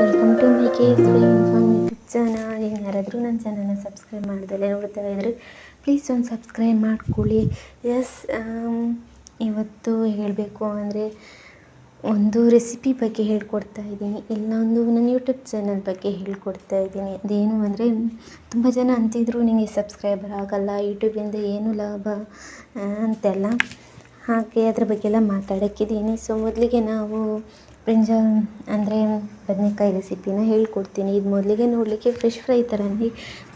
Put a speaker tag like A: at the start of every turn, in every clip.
A: Welcome to my case YouTube channel ಯಾರಾದರೂ ನನ್ನ ಚಾನಲ್ನ ಸಬ್ಸ್ಕ್ರೈಬ್ ಮಾಡ್ದಲೆ ನೋಡ್ತಾ ಇದ್ರೆ ಪ್ಲೀಸ್ ಒಂದು ಸಬ್ಸ್ಕ್ರೈಬ್ ಮಾಡ್ಕೊಳ್ಳಿ ಎಸ್ ಇವತ್ತು ಹೇಳಬೇಕು ಅಂದರೆ ಒಂದು ರೆಸಿಪಿ ಬಗ್ಗೆ ಹೇಳ್ಕೊಡ್ತಾ ಇದ್ದೀನಿ. ಇಲ್ಲ, ಒಂದು ನನ್ನ ಯೂಟ್ಯೂಬ್ ಚಾನಲ್ ಬಗ್ಗೆ ಹೇಳ್ಕೊಡ್ತಾ ಇದ್ದೀನಿ. ಅದೇನು ಅಂದರೆ ತುಂಬ ಜನ ಅಂತಿದ್ರು ನಿಮಗೆ ಸಬ್ಸ್ಕ್ರೈಬರ್ ಆಗಲ್ಲ ಯೂಟ್ಯೂಬಿಂದ ಏನು ಲಾಭ ಅಂತೆಲ್ಲ. ಹಾಗೆ ಅದ್ರ ಬಗ್ಗೆ ಎಲ್ಲ ಮಾತಾಡೋಕ್ಕಿದ್ದೀನಿ. ಸೊ ಮೊದಲಿಗೆ ನಾವು ಬ್ರಿಂಜಾಲ್ ಅಂದರೆ ಬದನೇಕಾಯಿ ರೆಸಿಪಿನ ಹೇಳ್ಕೊಡ್ತೀನಿ. ಇದು ಮೊದಲಿಗೆ ನೋಡಲಿಕ್ಕೆ ಫ್ರೆಶ್ ಫ್ರೈ ಥರನೇ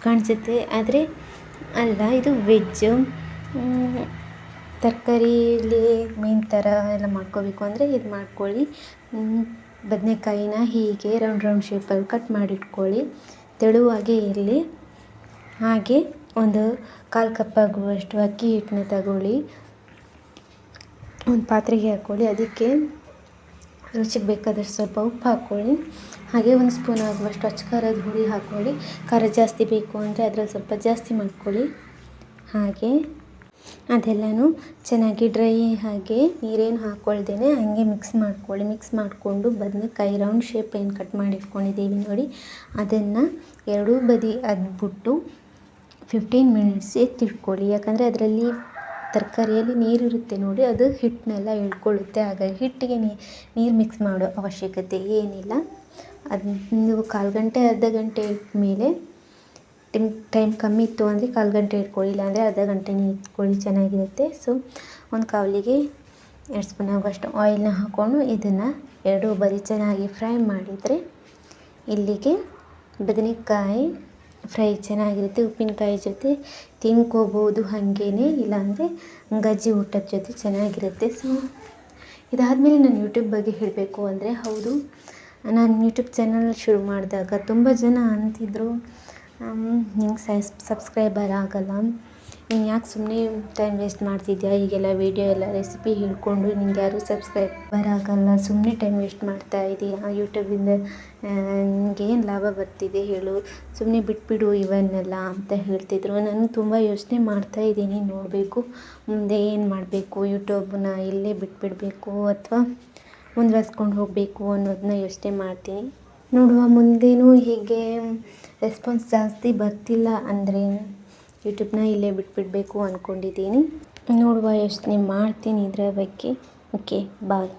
A: ಕಾಣಿಸುತ್ತೆ. ಆದರೆ ಅಲ್ಲ, ಇದು ವೆಜ್ಜು ತರಕಾರಿಲಿ ಮೀನು ಥರ ಎಲ್ಲ ಮಾಡ್ಕೋಬೇಕು ಅಂದರೆ ಇದು ಮಾಡ್ಕೊಳ್ಳಿ. ಬದನೇಕಾಯಿನ ಹೀಗೆ ರೌಂಡ್ ರೌಂಡ್ ಶೇಪಲ್ಲಿ ಕಟ್ ಮಾಡಿಟ್ಕೊಳ್ಳಿ. ತೆಳುವಾಗೆ ಇರಲಿ. ಹಾಗೆ ಒಂದು ಕಾಲು ಕಪ್ಪಾಗುವಷ್ಟು ಅಕ್ಕಿ ಹಿಟ್ಟನ್ನ ತಗೊಳ್ಳಿ. ಒಂದು ಪಾತ್ರೆಗೆ ಹಾಕ್ಕೊಳ್ಳಿ. ಅದಕ್ಕೆ ರುಚಿಗೆ ಬೇಕಾದಷ್ಟು ಸ್ವಲ್ಪ ಉಪ್ಪು ಹಾಕ್ಕೊಳ್ಳಿ. ಹಾಗೆ ಒಂದು ಸ್ಪೂನ್ ಆಗುವಷ್ಟು ಅಚ್ಚ ಖಾರದ ಹುಳಿ ಹಾಕ್ಕೊಳ್ಳಿ. ಖಾರ ಜಾಸ್ತಿ ಬೇಕು ಅಂದರೆ ಅದರಲ್ಲಿ ಸ್ವಲ್ಪ ಜಾಸ್ತಿ ಮಾಡ್ಕೊಳ್ಳಿ. ಹಾಗೆ ಅದೆಲ್ಲನೂ ಚೆನ್ನಾಗಿ ಡ್ರೈ ಹಾಗೆ ನೀರೇನು ಹಾಕ್ಕೊಳ್ದೇನೆ ಹಾಗೆ ಮಿಕ್ಸ್ ಮಾಡ್ಕೊಳ್ಳಿ. ಮಿಕ್ಸ್ ಮಾಡಿಕೊಂಡು ಬದನೆಕಾಯಿ ರೌಂಡ್ ಶೇಪ್ ಏನು ಕಟ್ ಮಾಡಿ ಇಟ್ಕೊಂಡಿದ್ದೀವಿ ನೋಡಿ. ಅದನ್ನು ಎರಡೂ ಬದಿ ಅದ್ಬಿಟ್ಟು ಫಿಫ್ಟೀನ್ ಮಿನಿಟ್ಸ್ ಎತ್ತಿಟ್ಕೊಳ್ಳಿ. ಯಾಕಂದರೆ ಅದರಲ್ಲಿ ತರಕಾರಿಯಲ್ಲಿ ನೀರಿರುತ್ತೆ ನೋಡಿ, ಅದು ಹಿಟ್ಟನ್ನೆಲ್ಲ ಇಳ್ಕೊಳ್ಳುತ್ತೆ. ಹಾಗಾಗಿ ಹಿಟ್ಟಿಗೆ ನೀರು ಮಿಕ್ಸ್ ಮಾಡೋ ಅವಶ್ಯಕತೆ ಏನಿಲ್ಲ. ಅದು ನೀವು ಕಾಲು ಗಂಟೆ, ಅರ್ಧ ಗಂಟೆ ಇಟ್ಮೇಲೆ ಟೈಮ್ ಟೈಮ್ ಕಮ್ಮಿ ಇತ್ತು ಅಂದರೆ ಕಾಲು ಗಂಟೆ ಇಟ್ಕೊಳ್ಳಿ, ಇಲ್ಲಾಂದರೆ ಅರ್ಧ ಗಂಟೆ ನೀವು ಇಟ್ಕೊಳ್ಳಿ, ಚೆನ್ನಾಗಿರುತ್ತೆ. ಸೊ, ಒಂದು ಕಾವಲಿಗೆ ಎರಡು ಸ್ಪೂನ್ ಆಗುವಷ್ಟು ಆಯಿಲ್ನ ಹಾಕ್ಕೊಂಡು ಇದನ್ನು ಎರಡೂ ಬದಿ ಚೆನ್ನಾಗಿ ಫ್ರೈ ಮಾಡಿದರೆ ಇಲ್ಲಿಗೆ ಬದನೆಕಾಯಿ ಫ್ರೈ ಚೆನ್ನಾಗಿರುತ್ತೆ, ಉಪ್ಪಿನಕಾಯಿ ಜೊತೆ ತಿನ್ಕೋಬೋದು ಹಾಗೇನೆ. ಇಲ್ಲಾಂದರೆ ಗಜ್ಜಿ ಊಟದ ಜೊತೆ ಚೆನ್ನಾಗಿರುತ್ತೆ. ಸೊ ಇದಾದಮೇಲೆ ನಾನು ಯೂಟ್ಯೂಬ್ ಬಗ್ಗೆ ಹೇಳಬೇಕು ಅಂದರೆ, ಹೌದು. ನಾನು ಯೂಟ್ಯೂಬ್ ಚಾನಲ್ ಶುರು ಮಾಡಿದಾಗ ತುಂಬ ಜನ ಅಂತಿದ್ರು ಹಿಂಗೆ ಸೈಸ್ ಸಬ್ಸ್ಕ್ರೈಬರ್ ಆಗಲ್ಲ. ನೀನು ಯಾಕೆ ಸುಮ್ಮನೆ ಟೈಮ್ ವೇಸ್ಟ್ ಮಾಡ್ತಿದ್ಯಾ? ಈಗೆಲ್ಲ ವೀಡಿಯೋ ಎಲ್ಲ ರೆಸಿಪಿ ಹೇಳ್ಕೊಂಡು ನಿಂಗೆ ಯಾರು ಸಬ್ಸ್ಕ್ರೈಬ್ ಆಗಲ್ಲ ಸುಮ್ಮನೆ ಟೈಮ್ ವೇಸ್ಟ್ ಮಾಡ್ತಾ ಇದೀಯಾ? ಯೂಟ್ಯೂಬಿಂದ ಏನು ಲಾಭ ಬರ್ತಿದೆ ಹೇಳು. ಸುಮ್ಮನೆ ಬಿಟ್ಬಿಡು ಇವನ್ನೆಲ್ಲ ಅಂತ ಹೇಳ್ತಿದ್ರು. ನಾನು ತುಂಬ ಯೋಚನೆ ಮಾಡ್ತಾ ಇದ್ದೀನಿ. ನೋಡಬೇಕು. ಮುಂದೆ ಏನು ಮಾಡಬೇಕು? ಯೂಟ್ಯೂಬನ್ನ ಇಲ್ಲೇ ಬಿಟ್ಬಿಡಬೇಕು ಅಥವಾ ಮುಂದುವರ್ಸ್ಕೊಂಡು ಹೋಗಬೇಕು ಅನ್ನೋದನ್ನ ಯೋಚನೆ ಮಾಡ್ತೀನಿ. ನೋಡುವ ಮುಂದೇನೂ ಹೀಗೆ ರೆಸ್ಪಾನ್ಸ್ ಜಾಸ್ತಿ ಬರ್ತಿಲ್ಲ ಅಂದರೆ ಯೂಟ್ಯೂಬ್ನ ಇಲ್ಲೇ ಬಿಟ್ಬಿಡಬೇಕು ಅಂದ್ಕೊಂಡಿದ್ದೀನಿ ನೋಡುವ ಯೋಚನೆ ಮಾಡ್ತೀನಿ ಇದರ ಬಗ್ಗೆ. Okay bye